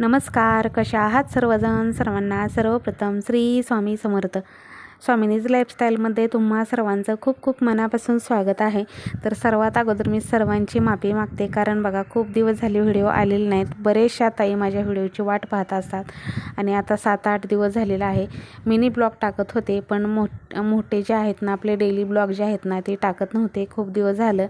नमस्कार कशा आहात सर्वजण? सर्वांना सर्वप्रथम श्री स्वामी समर्थ. स्वामिनीज लाईफस्टाईलमध्ये तुम्हा सर्वांचं खूप खूप मनापासून स्वागत आहे. तर सर्वात अगोदर मी सर्वांची माफी मागते कारण बघा खूप दिवस झाले व्हिडिओ आलेले नाहीत. बरेचशा ताई माझ्या व्हिडिओची वाट पाहत असतात. आणि आता सात आठ दिवस झालेला आहे. मिनी ब्लॉग टाकत होते पण मोठ मोठे जे आहेत ना आपले डेली ब्लॉग जे आहेत ना ते टाकत नव्हते. खूप दिवस झालं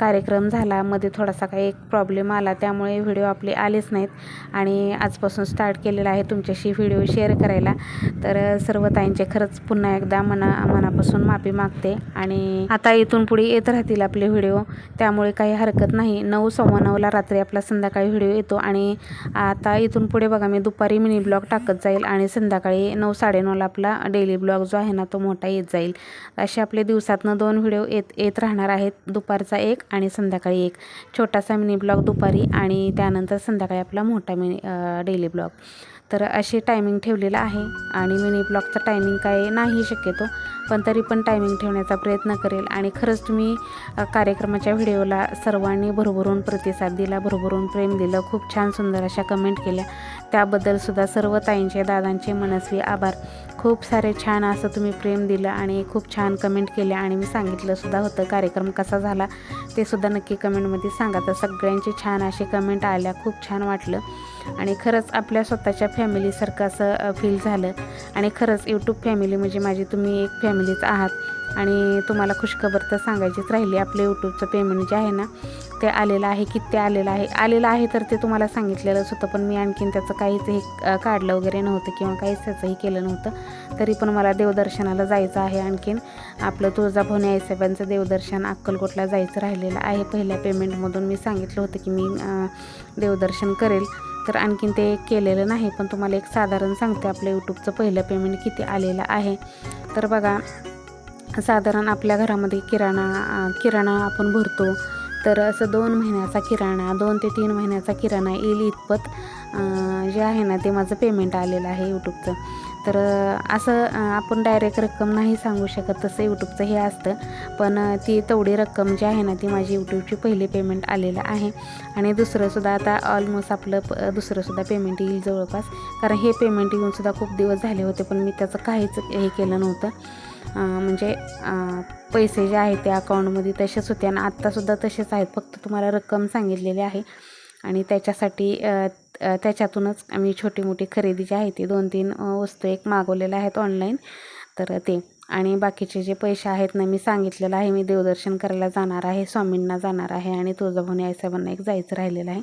कार्यक्रम झाला. मध्ये थोडासा काही एक प्रॉब्लेम आला त्यामुळे व्हिडिओ आपले आलेच नाहीत. आणि आजपासून स्टार्ट केलेला आहे तुमच्याशी व्हिडिओ शेअर करायला. तर सर्व ताईंचे खरंच पुन्हा एकदा मना मनापासून माफी मागते आणि आता इथून पुढे येत राहतील आपले व्हिडिओ. त्यामुळे काही हरकत नाही. नऊ सव्वा नऊला रात्री आपला संध्याकाळी व्हिडिओ येतो आणि आता इथून पुढे बघा मी दुपारी मिनी ब्लॉग टाकत जाईल आणि संध्याकाळी नऊ साडेनऊला आपला डेली ब्लॉग जो आहे ना तो मोठा येत जाईल. असे आपले दिवसातनं दोन व्हिडिओ येत येत राहणार आहेत. दुपारचा एक आणि संध्याकाळी एक. छोटासा मिनी ब्लॉग दुपारी आणि त्यानंतर संध्याकाळी आपला मोठा मिनी डेली ब्लॉग. तर असे टायमिंग ठेवलेलं आहे. आणि मिनी ब्लॉगचा टायमिंग काय नाही शक्यतो. पण तरी पण टायमिंग ठेवण्याचा प्रयत्न करेल. आणि खरंच तुम्ही कार्यक्रमाच्या व्हिडिओला सर्वांनी भरभरून प्रतिसाद दिला भरभरून प्रेम दिलं. खूप छान सुंदर अशा कमेंट केल्या. त्याबद्दलसुद्धा सर्व ताईंचे दादांचे मनस्वी आभार. खूप सारे छान असं तुम्ही प्रेम दिलं आणि खूप छान कमेंट केल्या. आणि मी सांगितलंसुद्धा होतं कार्यक्रम कसा झाला ते सुद्धा नक्की कमेंटमध्ये सांगा. तर सगळ्यांची छान अशी कमेंट आल्या. खूप छान वाटलं. आणि खरंच आपल्या स्वतःच्या फॅमिलीसारखं असं फील झालं. आणि खरंच यूट्यूब फॅमिली म्हणजे माझी तुम्ही एक फॅमिलीच आहात. आणि तुम्हाला खुशखबर तर सांगायचीच राहिली आपलं यूट्यूबचं पेमेंट जे आहे ना ते आलेलं आहे किती आलेलं आहे. आलेलं आहे तर ते तुम्हाला सांगितलेलंच होतं पण मी आणखीन त्याचं काहीच हे काढलं वगैरे नव्हतं किंवा काहीच त्याचंही केलं नव्हतं. तरी पण मला देवदर्शनाला जायचं आहे आणखीन. आपलं तुळजाभवनी आईसाहेबांचं देवदर्शन अक्कलकोटला जायचं राहिलेलं आहे. पहिल्या पेमेंटमधून मी सांगितलं होतं की मी देवदर्शन करेल. तर आणखीन ते केलेलं नाही पण तुम्हाला एक साधारण सांगते आपलं यूट्यूबचं पहिलं पेमेंट किती आलेलं आहे. तर बघा साधारण आपल्या घरामध्ये किराणा किराणा आपण भरतो तर असं दोन महिन्याचा किराणा दोन ते तीन महिन्याचा किराणा येईल इतपत जे आहे ना ते माझं पेमेंट आलेलं आहे यूट्यूबचं तर असं आपण डायरेक्ट रक्कम नाही सांगू शकत तसं यूट्यूबचं हे असतं. पण ती तेवढी रक्कम जी आहे ना ती माझी यूट्यूबची पहिली पेमेंट आलेलं आहे. आणि दुसरंसुद्धा आता ऑलमोस्ट आपलं प दुसरंसुद्धा पेमेंट येईल जवळपास. कारण हे पेमेंट येऊनसुद्धा खूप दिवस झाले होते पण मी त्याचं काहीच हे केलं नव्हतं. म्हणजे पैसे जे आहेत ते अकाउंटमध्ये तसेच होते. आणि आत्तासुद्धा तसेच आहेत. फक्त तुम्हाला रक्कम सांगितलेली आहे. आणि त्याच्यासाठी त्याच्यातूनच आम्ही छोटी मोठी खरेदी जी आहे ती दोन तीन वस्तू एक मागवलेल्या आहेत ऑनलाईन तर ते. आणि बाकीचे जे पैसे आहेत ना मी सांगितलेलं आहे मी देवदर्शन करायला जाणार आहे स्वामींना जाणार आहे आणि तुळजाभवानी आईसाहेबांना एक जायचं राहिलेलं आहे.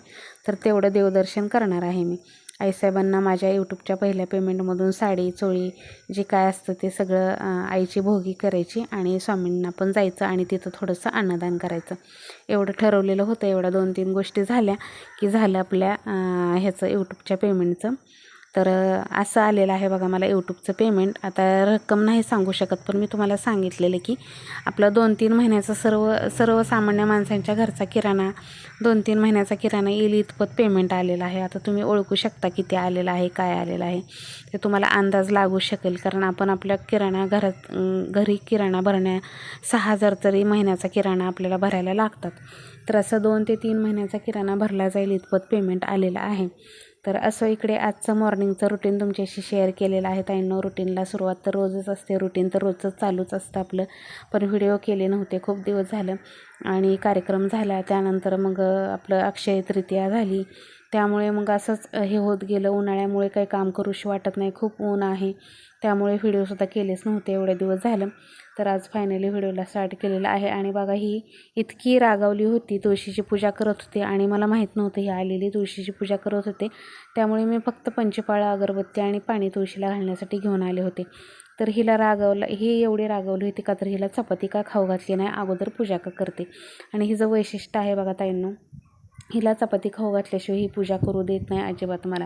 तर तेवढं देवदर्शन करणार आहे मी. आईसाहेबांना माझ्या यूट्यूबच्या पहिल्या पेमेंटमधून साडी चोळी जे काय असतं ते सगळं आईची भोगी करायची आणि स्वामींना पण जायचं आणि तिथं थोडंसं अन्नदान करायचं. एवढं ठरवलेलं होतं एवढ्या दोन तीन गोष्टी झाल्या की झालं आपल्या ह्याचं यूट्यूबच्या पेमेंटचं. तर असं आलेलं आहे बघा मला यूट्यूबचं पेमेंट आता रक्कम नाही सांगू शकत पण मी तुम्हाला सांगितलेलं की आपलं दोन तीन महिन्याचं सर्व सर्वसामान्य माणसांच्या घरचा किराणा दोन तीन महिन्याचा किराणा येईल इतपत पेमेंट आलेलं आहे. आता तुम्ही ओळखू शकता किती आलेलं आहे काय आलेलं आहे. ते तुम्हाला अंदाज लागू शकेल कारण आपण आपल्या किराणा घरात घरी किराणा भरण्या सहा हजार तरी महिन्याचा किराणा आपल्याला भरायला लागतात. तर असं दोन ते तीन महिन्याचा किराणा भरला जाईल इतपत पेमेंट आलेलं आहे. तर असं इकडे आजचं मॉर्निंगचं रुटीन तुमच्याशी शेअर केलेलं आहे. ताईंनो रुटीनला सुरुवात तर रोजच असते. रुटीन तर रोजच चालूच असतं आपलं. पण व्हिडिओ केले नव्हते. खूप दिवस झालं. आणि कार्यक्रम झाला. त्यानंतर मग आपलं अक्षय तृतीया झाली. त्यामुळे मग असंच हे होत गेलं. उन्हाळ्यामुळे काही काम करूशी वाटत नाही. खूप ऊन आहे. त्यामुळे व्हिडिओसुद्धा केलेच नव्हते. एवढे दिवस झालं. तर आज फायनली व्हिडिओला स्टार्ट केलेलं आहे. आणि बघा ही इतकी रागावली होती. तुळशीची पूजा करत होते आणि मला माहीत नव्हतं ही आलेली तुळशीची पूजा करत होते. त्यामुळे मी फक्त पंचपाळा अगरबत्ती आणि पाणी तुळशीला घालण्यासाठी घेऊन आले होते. तर हिला रागावला ही एवढी रागावली होती का तर हिला चपाती का खाऊ घातली नाही अगोदर पूजा का करते. आणि हिचं वैशिष्ट्य आहे बघा ताईंनो हिला चपाती खाऊ घातल्याशिवाय ही पूजा करू देत नाही अजिबात मला.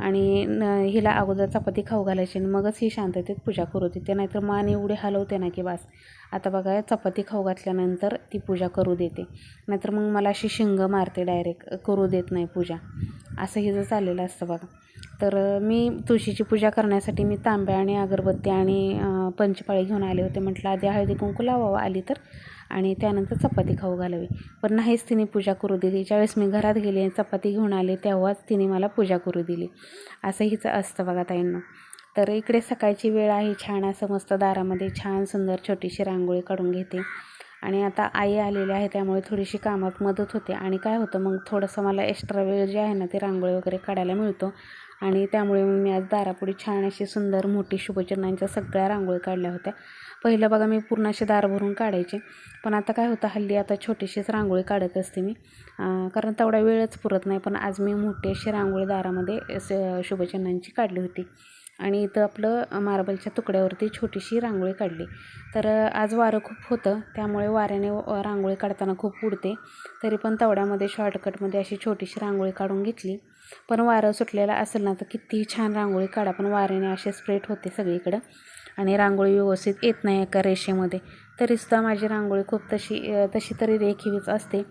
आणि न हिला अगोदर चपाती खाऊ घालायची आणि मगच ही शांततेत पूजा करू देते. नाहीतर मान एवढे हलवते ना की बास. आता बघा चपाती खाऊ घातल्यानंतर ती पूजा करू देते. नाहीतर मग मला अशी शिंग मारते डायरेक्ट करू देत नाही पूजा. असं हिचं चाललेलं असतं बघा. तर मी तुळशीची पूजा करण्यासाठी मी तांब्या आणि अगरबत्ती आणि पंचपाळी घेऊन आले होते. म्हटलं आधी हळदी कुंकू लावावं. आली तर आणि त्यानंतर चपाती खाऊ घालावी. पण नाहीच तिने पूजा करू दिली. ज्यावेळेस मी घरात गेले आणि चपाती घेऊन आले तेव्हाच तिने मला पूजा करू दिली. असं हिचं असतं बघा ताईंना. तर इकडे सकाळची वेळ आहे. छान असं मस्त दारामध्ये छान सुंदर छोटीशी रांगोळी काढून घेते. आणि आता आई आलेली आहे त्यामुळे थोडीशी कामात मदत होते. आणि काय होतं मग थोडंसं मला एक्स्ट्रा वेळ जे आहे ना ते रांगोळी वगैरे काढायला मिळतो. आणि त्यामुळे मी आज दारापुढे छान अशी सुंदर मोठी शुभचिन्हांच्या सगळ्या रांगोळी काढल्या होत्या. पहिलं बघा मी पूर्ण असे दार भरून काढायचे. पण आता काय होतं हल्ली आता छोटीशीच रांगोळी काढत असते मी. कारण तेवढा वेळच पुरत नाही. पण आज मी मोठी अशी रांगोळी दारामध्ये शुभचिन्हांची काढली होती. आणि इथं आपलं मार्बलच्या तुकड्यावरती छोटीशी रांगोळी काढली. तर आज वारं खूप होतं. त्यामुळे वाऱ्याने रांगोळी काढताना खूप उडते. तरी पण तेवढ्यामध्ये शॉर्टकटमध्ये अशी छोटीशी रांगोळी काढून घेतली. पण वारं सुटलेलं असेल ना तर कितीही छान रांगोळी काढा. पण वाऱ्याने असे स्प्रेट होते सगळीकडं. आणि रांगोळी व्यवस्थित येत नाही एका रेषेमध्ये. तरीसुद्धा माझी रांगोळी खूप तशी तशी तरी रेखीवीच असते.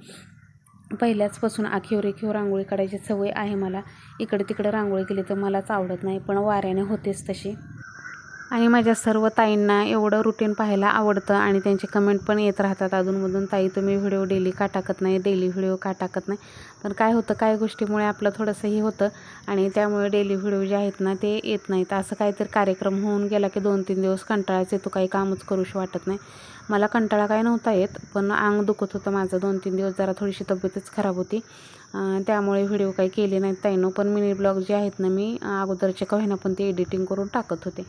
पहिल्याचपासून आखीव रेखीव रांगोळी काढायची सवय आहे मला. इकडे तिकडे रांगोळी केली तर मलाच आवडत नाही पण वाऱ्याने होतेच तशी. आणि माझ्या सर्व ताईंना एवढं रुटीन पाहायला आवडतं आणि त्यांचे कमेंट पण येत राहतात अधूनमधून. ताई तुम्ही व्हिडिओ डेली का टाकत नाही? डेली व्हिडिओ का टाकत नाही? पण काय होतं काय गोष्टीमुळे आपलं थोडंसं हे होतं आणि त्यामुळे डेली व्हिडिओ जे आहेत ना ते येत नाहीत. असं काहीतरी कार्यक्रम होऊन गेला की दोन तीन दिवस कंटाळाच येतो काही कामच करूशी वाटत नाही. मला कंटाळा काय नव्हता येत पण अंग दुखत होतं माझं. दोन तीन दिवस जरा थोडीशी तब्येतच खराब होती. त्यामुळे व्हिडिओ काही केले नाहीत ताईनं. पण मिनी ब्लॉग जे आहेत ना मी अगोदरचे का होईना पण ते एडिटिंग करून टाकत होते.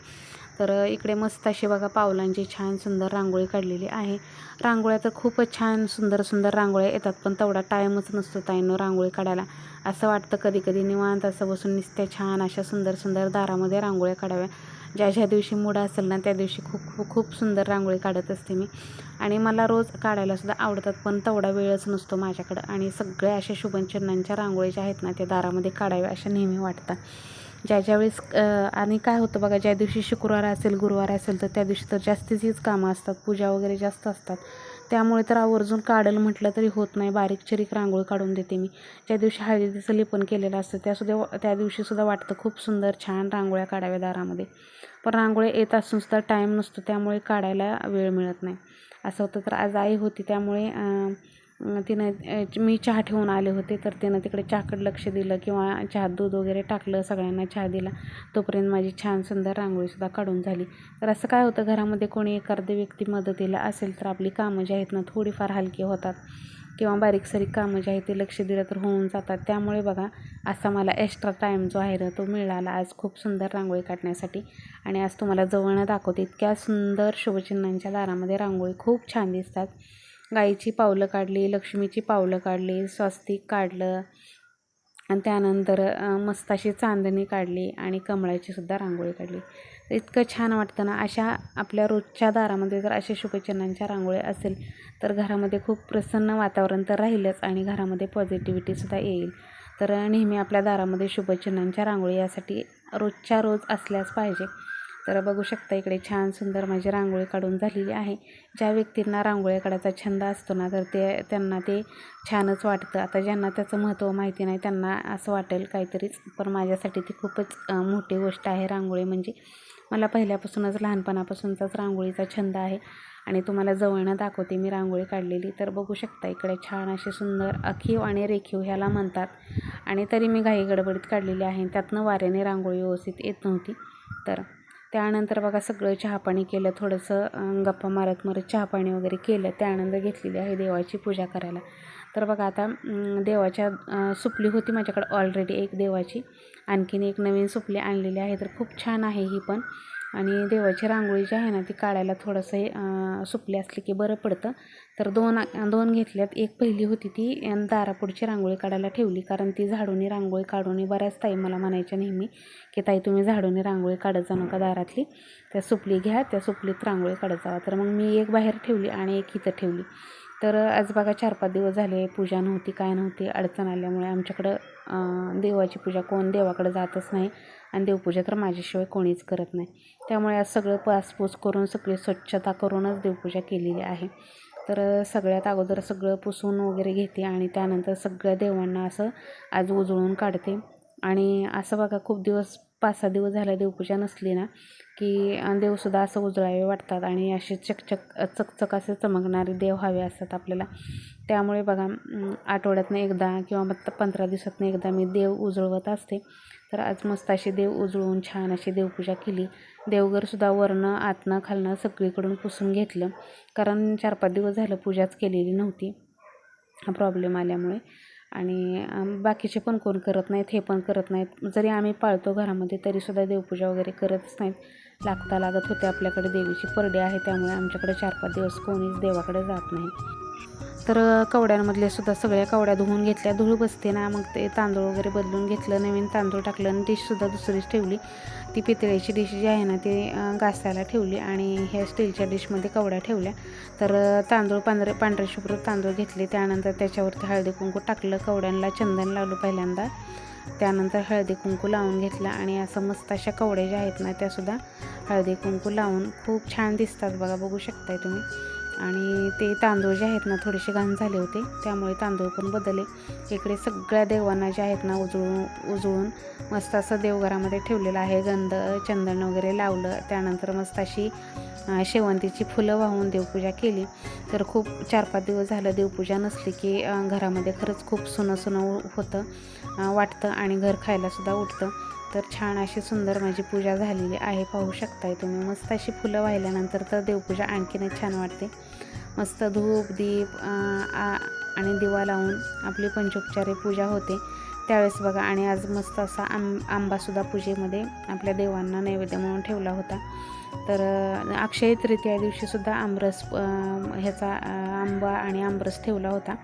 तर इकडे मस्त अशी बघा पावलांची छान सुंदर रांगोळी काढलेली आहे. रांगोळ्या तर खूपच छान सुंदर सुंदर रांगोळ्या येतात पण तेवढा टाईमच नसतो ताईनं रांगोळी काढायला. असं वाटतं कधी कधी निवांत असं बसून नुसत्या छान अशा सुंदर सुंदर दारामध्ये रांगोळ्या काढाव्या. ज्या ज्या दिवशी मूड असेल ना त्या दिवशी खूप खूप खूप सुंदर रांगोळी काढत असते मी. आणि मला रोज काढायलासुद्धा आवडतात पण तेवढा वेळच नसतो माझ्याकडं. आणि सगळ्या अशा शुभचिन्हांच्या रांगोळी ज्या आहेत ना त्या दारामध्ये काढाव्या अशा नेहमी वाटतात. ज्या ज्या वेळेस आणि काय होतं बघा ज्या दिवशी शुक्रवार असेल गुरुवार असेल तर त्या दिवशी तर जास्तीचीच कामं असतात. पूजा वगैरे जास्त असतात. त्यामुळे तर आवर्जून काढेल म्हटलं तरी होत नाही. बारीक चिरीक रांगोळी काढून देते मी. ज्या दिवशी हळदीचं लेपन केलेलं असतं त्यासुद्धा त्या दिवशीसुद्धा वाटतं खूप सुंदर छान रांगोळ्या काढाव्या दारामध्ये. पण रांगोळ्या येत असून सुद्धा टाईम नसतो त्यामुळे काढायला वेळ मिळत नाही. असं होतं तर आज आई होती त्यामुळे तिनं मी चहा ठेवून आले होते तर तिनं तिकडे चहाकडे लक्ष दिलं किंवा चहात दूध वगैरे टाकलं सगळ्यांना चहा दिला. तोपर्यंत माझी छान सुंदर रांगोळीसुद्धा काढून झाली. तर असं काय होतं घरामध्ये कोणी एखादी व्यक्ती मदतीला असेल तर आपली कामं जी आहेत ना थोडीफार हलकी होतात. किंवा बारीक सारीक कामं जी आहेत ते लक्ष दिलं तर होऊन जातात. त्यामुळे बघा असा मला एक्स्ट्रा टाईम जो आहे ना तो मिळाला आज खूप सुंदर रांगोळी काढण्यासाठी. आणि आज तुम्हाला जवळनं दाखवते इतक्या सुंदर शुभचिन्हांच्या दारामध्ये रांगोळी खूप छान दिसतात. गाईची पावलं काढली लक्ष्मीची पावलं काढली स्वस्तिक काढलं. आणि त्यानंतर मस्त अशी चांदणी काढली आणि कमळाची सुद्धा रांगोळी काढली. इतकं छान वाटतं ना अशा आपल्या रोजच्या दारामध्ये जर अशा शुभचिन्हांच्या रांगोळी असेल तर घरामध्ये खूप प्रसन्न वातावरण तर राहीलच आणि घरामध्ये पॉझिटिव्हिटीसुद्धा येईल. तर नेहमी आपल्या दारामध्ये शुभचिन्हांच्या रांगोळी यासाठी रोजच्या रोज असल्याच पाहिजे. तर बघू शकता इकडे छान सुंदर माझी रांगोळी काढून झालेली आहे. ज्या व्यक्तींना रांगोळी काढायचा छंद असतो ना तर ते त्यांना ते छानच वाटतं. आता ज्यांना त्याचं महत्त्व माहिती नाही त्यांना असं वाटेल काहीतरीच. पण माझ्यासाठी ती खूपच मोठी गोष्ट आहे रांगोळी. म्हणजे मला पहिल्यापासूनच लहानपणापासूनचाच रांगोळीचा छंद आहे. आणि तुम्हाला जवळनं दाखवते मी रांगोळी काढलेली. तर बघू शकता इकडे छान असे सुंदर अखीव आणि रेखीव ह्याला म्हणतात. आणि तरी मी घाई गडबडीत काढलेली आहे. त्यातनं वाऱ्याने रांगोळी व्यवस्थित येत नव्हती. तर त्यानंतर बघा सगळं चहापाणी केलं थोडंसं गप्पा मारत मारत चहापाणी वगैरे केलं. त्यानंतर घेतलेली आहे देवाची पूजा करायला. तर बघा आता देवाच्या सुपली होती माझ्याकडे ऑलरेडी एक देवाची. आणखीन एक नवीन सुपली आणलेली आहे. तर खूप छान आहे ही पण. आणि देवाची रांगोळी जी आहे ना ती काढायला थोडंसं सुपली असली की बरं पडतं. तर दोन दोन घेतल्यात. एक पहिली होती ती दारापुढची रांगोळी काढायला ठेवली. कारण ती झाडूनी रांगोळी काढून बऱ्याच ताई मला म्हणायच्या नेहमी की ताई तुम्ही झाडूनी रांगोळी काढत जा नका दारातली. त्या सुपली घ्या त्या सुपलीत रांगोळी काढत जावा. तर मग मी एक बाहेर ठेवली आणि एक इथं ठेवली. तर आज बघा चार पाच दिवस झाले पूजा नव्हती काय नव्हती अडचण आल्यामुळे आमच्याकडं देवाची पूजा कोण देवाकडं जातच नाही आणि देवपूजा तर माझ्याशिवाय कोणीच करत नाही. त्यामुळे आज सगळं पासपूस करून सगळी स्वच्छता करूनच देवपूजा केलेली आहे. तर सगळ्यात अगोदर सगळं पुसून वगैरे घेते आणि त्यानंतर सगळ्या देवांना असं आज उजळून काढते. आणि असं बघा खूप दिवस पाच सहा दिवस झाला देवपूजा नसली ना की देवसुद्धा असं उजळावे वाटतात आणि असे चकचक चकचक असे चमकणारे देव हवे असतात आपल्याला. त्यामुळे बघा आठवड्यातनं एकदा किंवा मग पंधरा दिवसातनं एकदा मी देव उजळवत असते. तर आज मस्त अशी देव उजळून छान अशी देवपूजा केली. देवघरसुद्धा वरणं आतनं खालनं सगळीकडून पुसून घेतलं. कारण चार पाच दिवस झालं पूजाच केलेली नव्हती. हा प्रॉब्लेम आल्यामुळे. आणि बाकीचे पण कोण करत नाहीत हे पण करत नाहीत. जरी आम्ही पाळतो घरामध्ये तरीसुद्धा देवपूजा वगैरे करतच नाहीत. लागता लागत होते. आपल्याकडे देवीची परडी आहे त्यामुळे आमच्याकडे चार पाच दिवस कोणीच देवाकडे जात नाही. तर कवड्यांमधल्या कवड्यांमधले सुद्धा सगळ्या कवड्या धुवून घेतल्या. धूळ बसते ना मग ते तांदूळ वगैरे बदलून घेतलं नवीन तांदूळ टाकलं आणि डिशसुद्धा दुसरीच ठेवली. ती पितळेची डिश जी आहे ना ती घासायला ठेवली आणि ह्या स्टीलच्या डिशमध्ये कवड्या ठेवल्या. तर तांदूळ पांढरे पांढरे शुभ्र तांदूळ घेतले. त्यानंतर त्याच्यावरती हळदी कुंकू टाकलं कवड्यांना चंदन लावलं पहिल्यांदा. त्यानंतर हळदी कुंकू लावून घेतला आणि असं मस्त अशा कवड्या ज्या आहेत ना त्यासुद्धा हळदी कुंकू लावून खूप छान दिसतात बघा बघू शकताय तुम्ही. आणि ते तांदूळ जे आहेत ना थोडेसे घाण झाले होते. त्यामुळे तांदूळ पण बदलले. इकडे सगळ्या देवांना जे आहेत ना उजळून उजळून मस्त असं देवघरामध्ये ठेवलेलं आहे. गंध चंदन वगैरे लावलं. त्यानंतर मस्त अशी शेवंतीची फुलं वाहून देवपूजा केली. तर खूप चार पाच दिवस झालं देवपूजा नसली की घरामध्ये खरंच खूप सुनं सुनं होतं वाटतं आणि घर खायलासुद्धा उठतं. तर छान अशी सुंदर माझी पूजा झालेली आहे. पाहू शकताय तुम्ही. मस्त अशी फुलं वाहिल्यानंतर तर देवपूजा आणखीनच छान वाटते. मस्त धूप दीप आ- आणि दिवा लावून आपली पंचोपचारे पूजा होते. त्यावेळेस बघा आणि आज मस्त असा आंब आंबासुद्धा पूजेमध्ये आपल्या देवांना नैवेद्य म्हणून ठेवला होता. तर अक्षय तृतीया दिवशीसुद्धा आमरस ह्याचा आंबा आणि आमरस ठेवला होता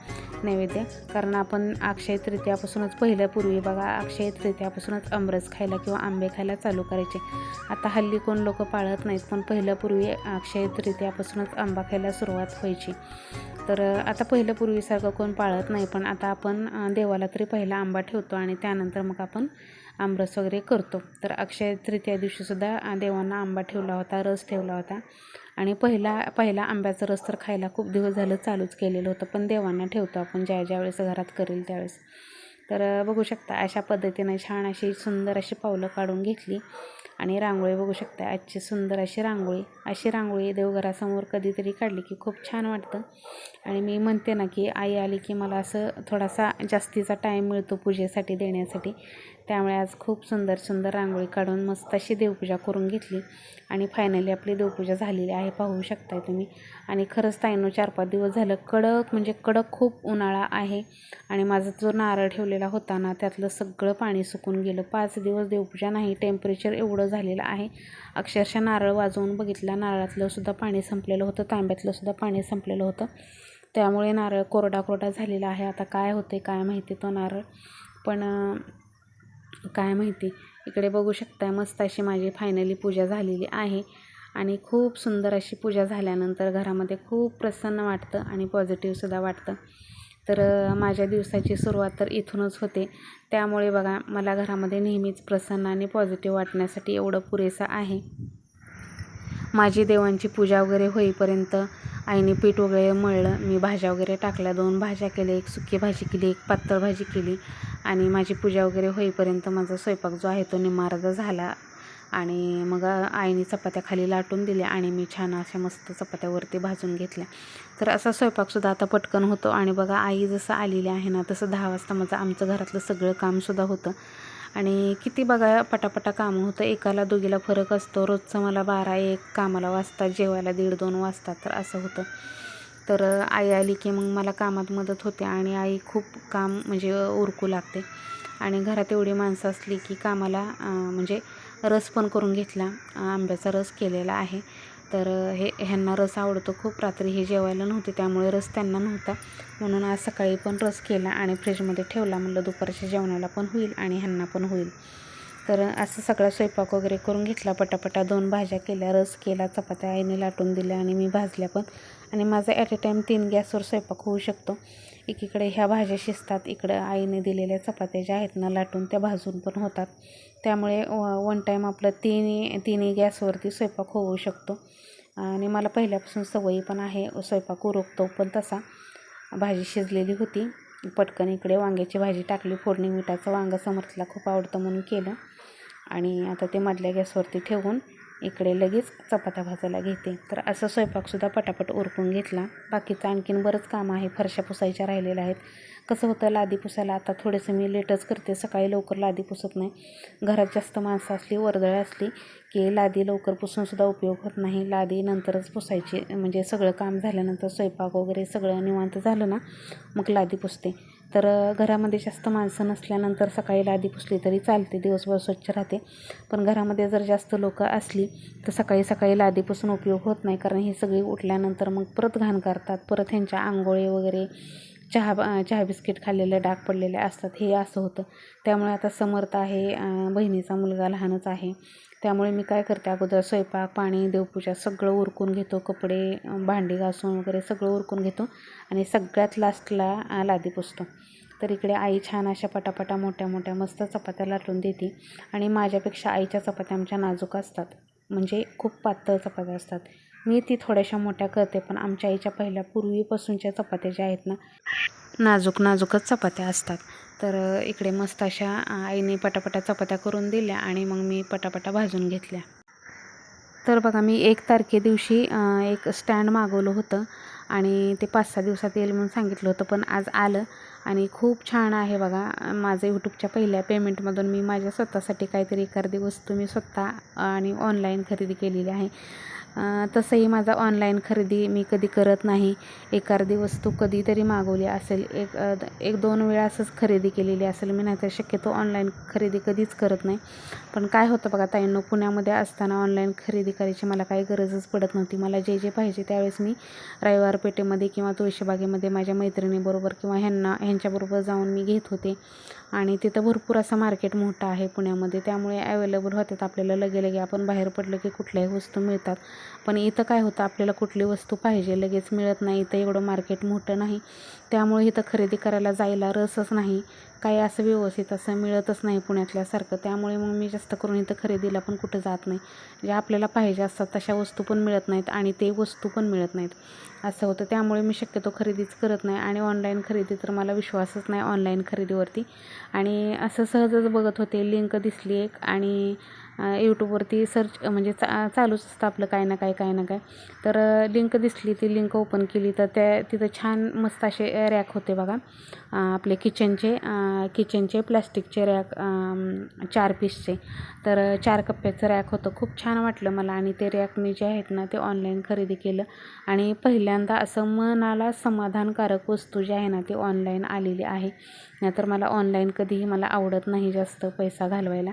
नैवेद्य. कारण आपण अक्षय तृतीयापासूनच पहिल्या पूर्वी बघा अक्षय तृतीयापासूनच आमरस खायला किंवा आंबे खायला चालू करायचे. आता हल्ली कोण लोक पाळत नाहीत पण पहिल्यापूर्वी अक्षय तृतीयापासूनच आंबा खायला सुरुवात व्हायची. तर आता पहिलं पूर्वीसारखं कोण पाळत नाही पण आता आपण देवाला तरी पहिला आंबा ठेवतो आणि त्यानंतर मग आपण आमरस वगैरे करतो. तर अक्षय तृतीया दिवशीसुद्धा देवांना आंबा ठेवला होता रस ठेवला होता. आणि पहिला पहिला आंब्याचा रस तर खायला खूप दिवस झालं चालूच केलेलं होतं पण देवांना ठेवतो आपण ज्या ज्या वेळेस घरात करेल त्यावेळेस. तर बघू शकता अशा पद्धतीने छान अशी सुंदर अशी पावलं काढून घेतली. आणि रांगोळी बघू शकता आजची सुंदर अशी रांगोळी. अशी रांगोळी देवघरासमोर कधीतरी काढली की खूप छान वाटतं. आणि मी म्हणते ना की आई आली की मला असं थोडासा जास्तीचा टाईम मिळतो पूजेसाठी देण्यासाठी. त्यामुळे आज खूप सुंदर सुंदर रांगोळी काढून मस्त अशी देवपूजा करून घेतली. आणि फायनली आपली देवपूजा झालेली आहे पाहू शकताय तुम्ही. आणि खरंच ताईनो चार पाच दिवस झालं कडक म्हणजे कडक खूप उन्हाळा आहे. आणि माझा जो नारळ ठेवलेला होता ना त्यातलं सगळं पाणी सुकून गेलं. पाच दिवस देवपूजा नाही टेम्परेचर एवढं झालेलं आहे. अक्षरशः नारळ वाजवून बघितला नारळातलं सुद्धा पाणी संपलेलं होतं तांब्यातलं सुद्धा पाणी संपलेलं होतं. त्यामुळे नारळ कोरडा कोरडा झालेला आहे. आता काय होते काय माहिती तो नारळ. पण काय माहिती? इकडे बघू शकताय मस्त अशी माझी फायनली पूजा झालेली आहे. आणि खूप सुंदर अशी पूजा झाल्यानंतर घरामध्ये खूप प्रसन्न वाटतं आणि पॉझिटिव्हसुद्धा वाटतं. तर माझ्या दिवसाची सुरुवात तर इथूनच होते. त्यामुळे बघा मला घरामध्ये नेहमीच प्रसन्न आणि पॉझिटिव्ह वाटण्यासाठी एवढं पुरेसं आहे. माझी देवांची पूजा वगैरे होईपर्यंत आईने पीठ वगैरे मळलं मी भाज्या वगैरे टाकल्या दोन भाज्या केल्या एक सुकी भाजी केली एक पातळ भाजी केली आणि माझी पूजा वगैरे होईपर्यंत माझा स्वयंपाक जो आहे तो निमार्ग झाला आणि मग आईने चपात्या खाली लाटून दिल्या आणि मी छान अशा मस्त चपात्यावरती भाजून घेतल्या. तर असा स्वयंपाकसुद्धा आता पटकन होतो आणि बघा आई जसं आलेली आहे ना तसं दहा वाजता माझं आमचं घरातलं सगळं कामसुद्धा होतं. आणि किती बघा पटापटा कामं होतं. एकाला दोघीला फरक असतो. रोजचं मला बारा एक कामाला वाजतात. जेवायला दीड दोन वाजतात. तर असं होतं. तर आई आली की मग मला कामात मदत होते आणि आई खूप काम म्हणजे उरकू लागते. आणि घरात एवढी माणसं असली की कामाला म्हणजे रस पण करून घेतला. आंब्याचा रस केलेला आहे. तर हे ह्यांना रस आवडतो खूप. रात्री हे जेवायला नव्हते त्यामुळे रस त्यांना नव्हता. म्हणून आज सकाळी पण रस केला आणि फ्रीजमध्ये ठेवला. म्हणलं दुपारच्या जेवणाला पण होईल आणि ह्यांना पण होईल. तर असं सगळा स्वयंपाक वगैरे करून घेतला. पटापटा दोन भाज्या केल्या रस केला चपात्या आईने लाटून दिल्या आणि मी भाजल्या पण. आणि माझा ॲट ए टाईम तीन गॅसवर स्वयंपाक होऊ शकतो. एकीकडे ह्या भाज्या शिजतात इकडं आईने दिलेल्या चपात्या ज्या आहेत ना लाटून त्या भाजून पण होतात. त्यामुळे वन टाईम आपलं तिन्ही तिन्ही गॅसवरती स्वयंपाक होऊ शकतो. आणि मला पहिल्यापासून सवयी पण आहे स्वयंपाक उरकतो पण तसा. भाजी शिजलेली होती. पटकन इकडे वांग्याची भाजी टाकली. फोडणी मिठाचं वांगं समर्थला खूप आवडतं म्हणून केलं. आणि आता ते मधल्या गॅसवरती ठेवून इकडे लगेच चपात्या भाजायला घेते. तर असं स्वयंपाकसुद्धा पटापट उरकून घेतला. बाकीचं आणखीन बरंच काम आहे. फरशा पुसायच्या राहिलेल्या आहेत. कसं होतं लादी पुसायला आता थोडंसं मी लेटच करते. सकाळी लवकर लादी पुसत नाही. घरात जास्त माणसं असली वर्दळ असली की लादी लवकर पुसूनसुद्धा उपयोग होत नाही. लादी नंतरच पुसायची. म्हणजे सगळं काम झाल्यानंतर स्वयंपाक वगैरे सगळं निवांत झालं ना मग लादी पुसते. तर घरामध्ये जास्त माणसं नसल्यानंतर सकाळी लादी पुसली तरी चालते दिवसभर स्वच्छ राहते. पण घरामध्ये जर जास्त लोक असली तर सकाळी सकाळी लादी पुसून उपयोग होत नाही. कारण ही सगळी उठल्यानंतर मग परत घाण करतात परत ह्यांच्या आंघोळी वगैरे चहा चहा बिस्किट खाल्लेले डाग पडलेले असतात. हे असं होतं. त्यामुळे आता समर्थ आहे बहिणीचा मुलगा लहानच आहे. त्यामुळे मी काय करते अगोदर स्वयंपाक पाणी देवपूजा सगळं उरकून घेतो. कपडे भांडी घासून वगैरे सगळं उरकून घेतो आणि सगळ्यात लास्टला लादी पुसतो. तर इकडे आई छान अशा पटापटा मोठ्या मोठ्या मस्त चपात्या लाटून देते आणि माझ्यापेक्षा आईच्या चपात्या आमच्या नाजूक असतात. म्हणजे खूप पातळ चपात्या असतात. मी ती थोड्याशा मोठ्या करते पण आमच्या आईच्या पहिल्या पूर्वीपासूनच्या चपात्या ज्या आहेत ना नाजूक नाजूकच चपात्या असतात. तर इकडे मस्त अशा आईने पटापटा चपात्या करून दिल्या आणि मग मी पटापटा भाजून घेतल्या. तर बघा मी एक तारखे दिवशी एक स्टँड मागवलं होतं आणि ते पाच सहा दिवसात येईल म्हणून सांगितलं होतं पण आज आलं आणि खूप छान आहे बघा. माझं यूट्यूबच्या पहिल्या पेमेंटमधून मी माझ्या स्वतःसाठी काहीतरी एखादी वस्तू मी स्वतः आणि ऑनलाईन खरेदी केलेली आहे. तसंही माझा ऑनलाईन खरेदी मी कधी करत नाही. एखादी वस्तू कधीतरी मागवली असेल एक एक दोन वेळा असंच खरेदी केलेली असेल. मी नाहीतर शक्यतो ऑनलाईन खरेदी कधीच करत नाही. पण काय होतं बघा ताईंनो पुण्यामध्ये असताना ऑनलाईन खरेदी करायची मला काही गरजच पडत नव्हती. मला जे जे पाहिजे त्यावेळेस मी रविवार पेठेमध्ये किंवा तुळशीबागेमध्ये माझ्या मैत्रिणीबरोबर किंवा ह्यांना ह्यांच्याबरोबर जाऊन मी घेत होते. आणि तिथं भरपूर असं मार्केट मोठं आहे पुण्यामध्ये. त्यामुळे अवेलेबल होतात आपल्याला लगे लगे आपण बाहेर पडलं की कुठल्याही वस्तू मिळतात. पण इथं काय होतं आपल्याला कुठली वस्तू पाहिजे लगेच मिळत नाही इथं एवढं मार्केट मोठं नाही. त्यामुळे इथं खरेदी करायला जायला रसच नाही. काही असं व्यवस्थित असं मिळतच नाही पुण्यातल्यासारखं. त्यामुळे मग मी जास्त करून इथं खरेदीला पण कुठं जात नाही. जे आपल्याला पाहिजे असतात तशा वस्तू पण मिळत नाहीत आणि ते वस्तू पण मिळत नाहीत. असं होतं. त्यामुळे मी शक्यतो खरेदीच करत नाही आणि ऑनलाईन खरेदी तर मला विश्वासच नाही ऑनलाईन खरेदीवरती. आणि असं सहजच बघत होते. लिंक दिसली एक आणि यूट्यूबवरती सर्च म्हणजे चा चालूच असतं आपलं काय ना काय काय ना काय तर लिंक दिसली. ती लिंक ओपन केली. तर त्या तिथं छान मस्त असे रॅक होते बघा. आपले किचनचे किचनचे प्लॅस्टिकचे रॅक चार पीसचे तर चार कप्प्याचं रॅक होतं. खूप छान वाटलं मला आणि ते रॅक मी जे आहेत ना ते ऑनलाईन खरेदी केलं. आणि पहिल्यांदा असं मनाला समाधानकारक वस्तू जी आहे ना ती ऑनलाईन आलेली आहे. नाहीतर मला ऑनलाईन कधीही मला आवडत नाही जास्त पैसा घालवायला.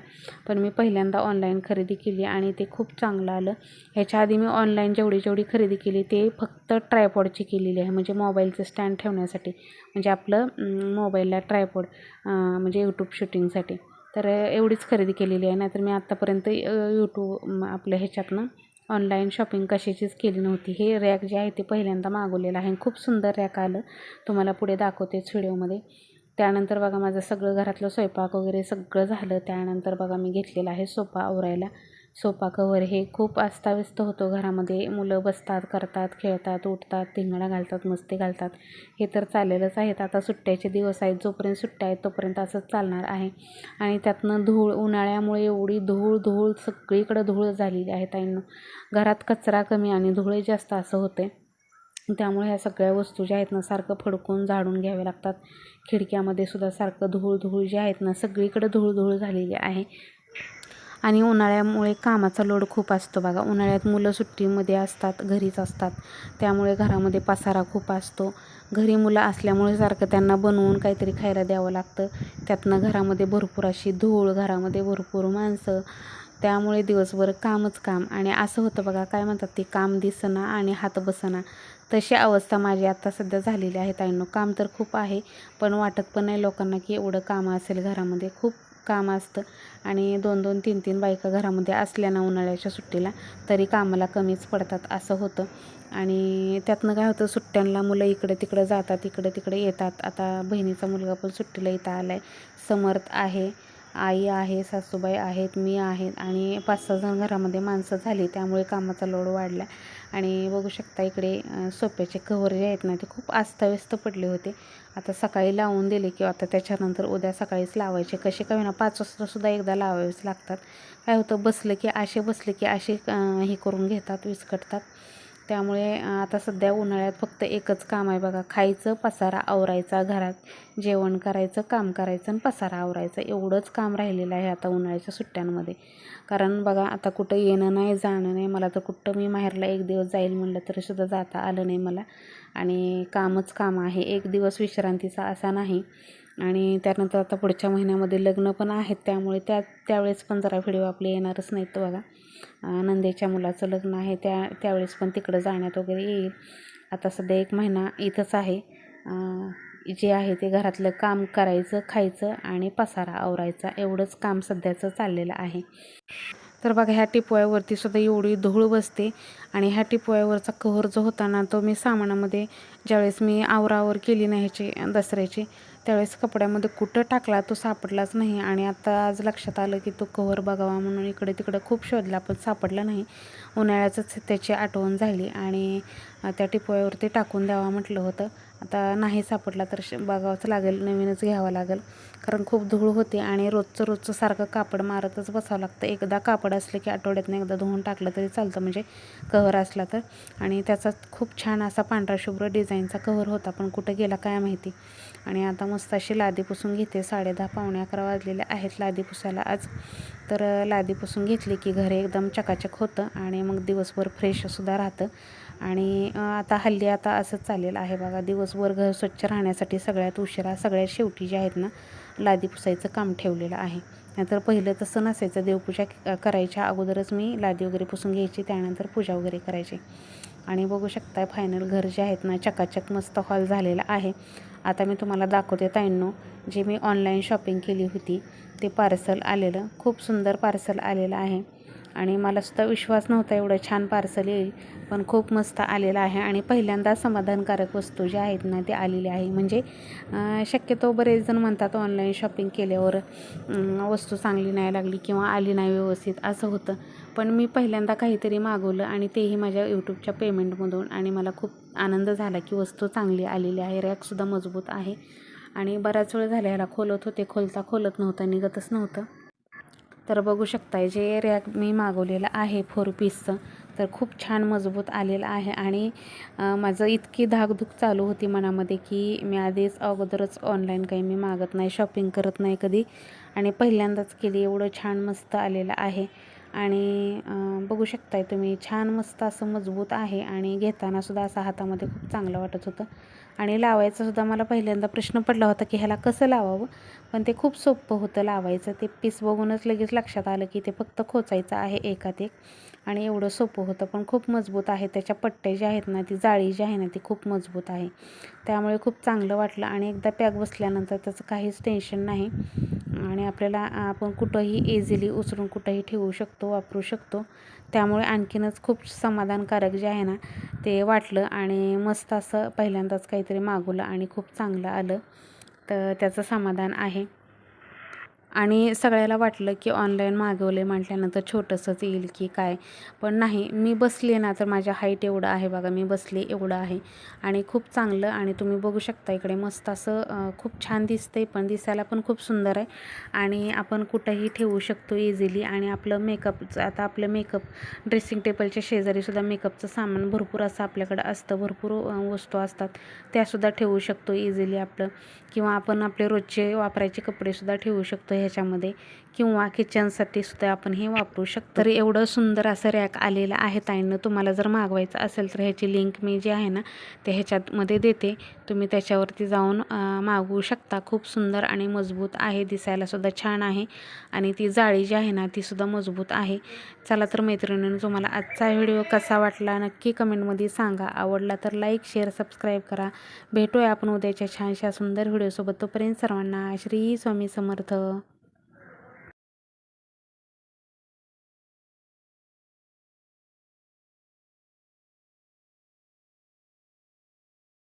पण मी पहिल्यांदा ऑनलाईन खरेदी केली आणि ते खूप चांगलं आलं. ह्याच्या आधी मी ऑनलाईन जेवढी जेवढी खरेदी केली ते फक्त ट्रायपॉडची केलेली आहे. म्हणजे मोबाईलचं स्टँड ठेवण्यासाठी. म्हणजे आपलं मोबाईलला ट्रायपॉड म्हणजे यूट्यूब शूटिंगसाठी तर एवढीच खरेदी केलेली आहे. नाहीतर मी आत्तापर्यंत यूट्यूब आपल्या ह्याच्यातनं ऑनलाईन शॉपिंग कशाचीच केली नव्हती. हे रॅक जे आहे ते पहिल्यांदा मागवलेलं आहे. खूप सुंदर रॅक आलं. तुम्हाला पुढे दाखवतेच व्हिडिओमध्ये त्यानंतर बघा माझं सगळं घरातलं स्वयंपाक वगैरे सगळं झालं. त्यानंतर बघा मी घेतलेला आहे सोफा आवरायला. सोफा कवर हे खूप अस्ताव्यस्त होतो घरामध्ये. मुलं बसतात करतात खेळतात उठतात धिंगणा घालतात मस्ती घालतात. हे तर चाललेलंच आहेत आता सुट्ट्याचे दिवस आहेत. जोपर्यंत सुट्ट्या आहेत तोपर्यंत असंच चालणार आहे. आणि त्यातनं धूळ उन्हाळ्यामुळे एवढी धूळ धूळ सगळीकडं धूळ झालेली आहे ताईंना. घरात कचरा कमी आणि धुळे जास्त असं होते त्यामुळे ह्या सगळ्या वस्तू ज्या आहेत ना सारखं फडकून झाडून घ्याव्या लागतात. खिडक्यामध्ये सुद्धा सारखं धूळ धूळ जे आहेत ना सगळीकडे धूळ धूळ झालेली आहे. आणि उन्हाळ्यामुळे कामाचा लोड खूप असतो बघा. उन्हाळ्यात मुलं सुट्टीमध्ये असतात घरीच असतात. त्यामुळे घरामध्ये पसारा खूप असतो. घरी मुलं असल्यामुळे सारखं त्यांना बनवून काहीतरी खायला द्यावं लागतं. त्यातनं घरामध्ये भरपूर अशी धूळ घरामध्ये भरपूर माणसं. त्यामुळे दिवसभर कामच काम. आणि असं होतं बघा काय म्हणतात ते? काम दिसना आणि हात बसना तशी अवस्था माझी आता सध्या झालेली आहे ताईंनो. काम तर खूप आहे पण वाटत पण नाही लोकांना की एवढं काम असेल घरामध्ये. खूप काम असतं आणि दोन दोन तीन तीन बायका घरामध्ये असल्या ना उन्हाळ्याच्या सुट्टीला तरी कामाला कमीच पडतात असं होतं. आणि त्यातनं काय होतं सुट्ट्यांना मुलं इकडे तिकडे जातात इकडे तिकडे येतात. आता बहिणीचा मुलगा पण सुट्टीला इथं आला आहे समर्थ आहे. आई आहे सासूबाई आहेत मी आहेत आणि पाच सहा जण घरामध्ये माणसं झाली. त्यामुळे कामाचा लोड वाढला. आणि बघू शकता इकडे सोप्याचे कव्हर जे आहेत ना ते खूप अस्ताव्यस्त पडले होते. आता सकाळी लावून दिले किंवा आता त्याच्यानंतर उद्या सकाळीच लावायचे. कसे का होईना पाच वाजतासुद्धा एकदा लावावेच लागतात. काय होतं बसलं की असे बसले की असे हे करून घेतात विस्कटतात. त्यामुळे आता सध्या उन्हाळ्यात फक्त एकच काम आहे बघा. खायचं पसारा आवरायचा घरात. जेवण करायचं काम करायचं आणि पसारा आवरायचं. एवढंच काम राहिलेलं आहे आता उन्हाळ्याच्या सुट्ट्यांमध्ये. कारण बघा आता कुठं येणं नाही जाणं नाही मला तर कुठं मी माहेरला एक दिवस जाईल म्हणलं तरी सुद्धा जाता आलं नाही मला. आणि कामच काम आहे. एक दिवस विश्रांतीचा असा नाही. आणि त्यानंतर आता पुढच्या महिन्यामध्ये लग्न पण आहेत त्यामुळे त्या त्यावेळेस पण जरा व्हिडिओ आपले येणारच नाहीत बघा. नंदेच्या मुलाचं लग्न आहे त्या त्यावेळेस पण तिकडं जाण्यात वगैरे येईल. आता सध्या एक महिना इथंच आहे. जे आहे ते घरातलं काम करायचं खायचं आणि पसारा आवरायचा एवढंच काम सध्याचं चाललेलं आहे. तर बघा ह्या टिपवायावरती सुद्धा एवढी धूळ बसते आणि ह्या टिपवायावरचा कव्हर जो होता ना तो मी सामानामध्ये ज्यावेळेस मी आवरावर केली नाही ह्याची दसऱ्याची त्यावेळेस कपड्यामध्ये कुठं टाकला तो सापडलाच नाही. आणि आता आज लक्षात आलं की तो कव्हर बघावा म्हणून इकडे तिकडे खूप शोधला पण सापडला नाही. उन्हाळ्याचंच त्याची आठवण झाली आणि त्या टिपोळ्यावरती टाकून द्यावा म्हटलं होतं. आता नाही सापडला तर श- बघावंच लागेल नवीनच घ्यावं लागेल. कारण खूप धूळ होते आणि रोजचं रोजचं सारखं कापड मारतच बसावं लागतं. एकदा कापड असलं की आठवड्यातनं एकदा धुवून टाकलं तरी चालतं म्हणजे कव्हर असला तर. आणि त्याचा खूप छान असा पांढरा शुभ्र डिझाईनचा कव्हर होता पण कुठं गेला काय माहिती. आणि आता मस्त अशी लादी पुसून घेते साडे दहा पावणे अकरा वाजलेल्या आहेत लादी पुसायला आज. तर लादीपासून लादी पुसून घेतली की घर एकदम चकाचक होतं आणि मग दिवसभर फ्रेशसुद्धा राहतं. आणि आता हल्ली आता असंच चाललेलं आहे बघा. दिवसभर घर स्वच्छ राहण्यासाठी सगळ्यात उशिरा सगळ्यात शेवटी जे आहेत ना लादी पुसायचं काम ठेवलेलं आहे. नाहीतर पहिलं तसं नसायचं. देवपूजा करायच्या अगोदरच मी लादी वगैरे पुसून घ्यायची त्यानंतर पूजा वगैरे करायची. आणि बघू शकताय फायनल घर जे आहेत ना चकाचक मस्त हॉल झालेला आहे. आता मी तुम्हाला दाखवते ताईंनो जे मी ऑनलाईन शॉपिंग केली होती ते पार्सल आलेलं. खूप सुंदर पार्सल आलेलं आहे. आणि मला सुद्धा विश्वास नव्हता एवढं छान पार्सल येईल पण खूप मस्त आलेलं आहे. आणि पहिल्यांदा समाधानकारक वस्तू ज्या आहेत ना ते आलेली आहे. म्हणजे शक्यतो बरेच जण म्हणतात ऑनलाईन शॉपिंग केल्यावर वस्तू चांगली नाही लागली किंवा आली नाही व्यवस्थित असं होतं. पण मी पहिल्यांदा काहीतरी मागवलं आणि तेही माझ्या यूट्यूबच्या पेमेंटमधून आणि मला खूप आनंद झाला की वस्तू चांगली आलेली आहे रॅकसुद्धा मजबूत आहे. आणि बराच वेळ झाला ह्याला खोलत होते खोलता खोलत नव्हतं निघतच नव्हतं. तर बघू शकताय जे रॅक मी मागवलेलं आहे फोर पीसचं तर खूप छान मजबूत आलेलं आहे. आणि माझं इतकी धाकधूक चालू होती मनामध्ये की मी आधीच अगोदरच ऑनलाईन काही मी मागत नाही शॉपिंग करत नाही कधी. आणि पहिल्यांदाच केली एवढं छान मस्त आलेलं आहे. आणि बघू शकताय तुम्ही छान मस्त असं मजबूत आहे. आणि घेतानासुद्धा असं हातामध्ये खूप चांगलं वाटत होतं. आणि लावायचासुद्धा मला पहिल्यांदा प्रश्न पडला होता की ह्याला कसं लावावं? पण ते खूप सोपं होतं लावायचं. ते पीस बघूनच लगेच लक्षात आलं की ते फक्त खोचायचं आहे एकात एक. आणि एवढं सोपं होतं. पण खूप मजबूत आहे. त्याच्या पट्ट्या ज्या आहेत ना ती जाळी जी आहे ना ती खूप मजबूत आहे. त्यामुळे खूप चांगलं वाटलं. आणि एकदा पॅक बसल्यानंतर त्याचं काहीच टेन्शन नाही. आणि आपल्याला आपण कुठंही इझिली उचलून कुठंही ठेवू शकतो वापरू शकतो. त्यामुळे आणखीनच खूप समाधानकारक जे आहे ना ते वाटलं. आणि मस्त असं पहिल्यांदाच काहीतरी मागवलं आणि खूप चांगलं आलं. तर त्याचं समाधान आहे. आणि सगळ्याला वाटलं की ऑनलाईन मागवले म्हटल्यानंतर छोटंसंच येईल की काय. पण नाही मी बसले ना तर माझ्या हाईट एवढं आहे बघा मी बसले एवढं आहे. आणि खूप चांगलं आणि तुम्ही बघू शकता इकडे मस्त असं खूप छान दिसतंय पण दिसायला पण खूप सुंदर आहे. आणि आपण कुठंही ठेवू शकतो इझिली आणि आपलं मेकअपचं आता आपलं मेकअप ड्रेसिंग टेबलच्या शेजारीसुद्धा मेकअपचं सामान भरपूर असं आपल्याकडं असतं भरपूर वस्तू असतात. त्यासुद्धा ठेवू शकतो इझिली आपलं. किंवा आपण आपले रोजचे वापरायचे कपडेसुद्धा ठेवू शकतो. ह्याच्यामध्ये. किंवा किचनसाठी सुद्धा आपण हे वापरू शकतो. तर एवढं सुंदर असं रॅक आलेलं आहे ताईंनं. तुम्हाला जर मागवायचं असेल तर ह्याची लिंक मी जी आहे ना ते ह्याच्यामध्ये देते. तुम्ही त्याच्यावरती जाऊन मागवू शकता. खूप सुंदर आणि मजबूत आहे. दिसायलासुद्धा छान आहे. आणि ती जाळी जी आहे ना तीसुद्धा मजबूत आहे. चला तर मैत्रिणींनी तुम्हाला आजचा व्हिडिओ कसा वाटला नक्की कमेंटमध्ये सांगा. आवडला तर लाईक शेअर सबस्क्राईब करा. भेटूया आपण उद्याच्या छानशा सुंदर व्हिडिओसोबत. तोपर्यंत सर्वांना श्री स्वामी समर्थ.